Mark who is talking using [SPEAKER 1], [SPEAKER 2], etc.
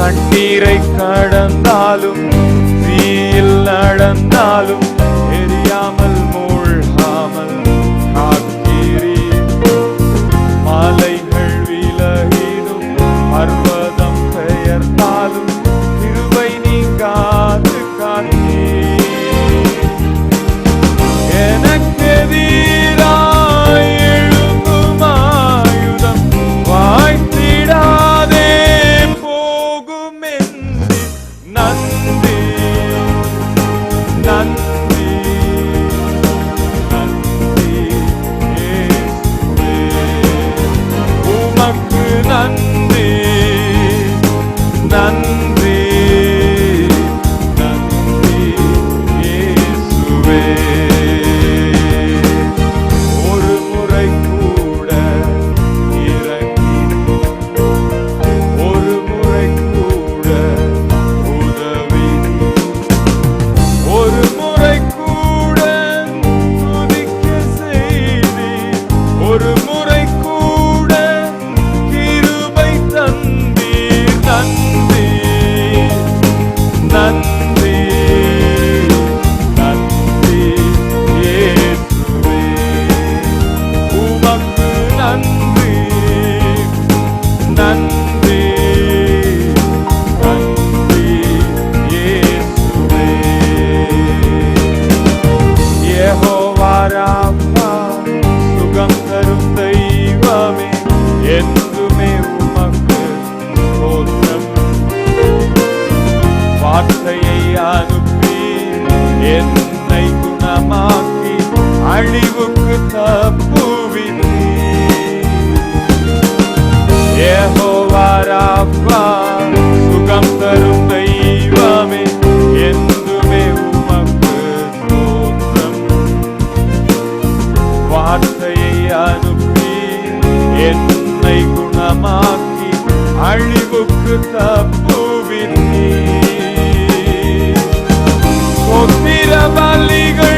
[SPEAKER 1] தண்ணீரை கடந்தாலும் தீயில் நடந்தாலும் God. முடிவுக்கு தப்புவினி. ஏகோவாராப்பா சுகம் தரும் தெய்வமே என்றுமே உமக்கு தோற்றம். வார்த்தையை அனுப்பி என்னை குணமாக்கி அழிவுக்கு தப்புவினி. பலிகள்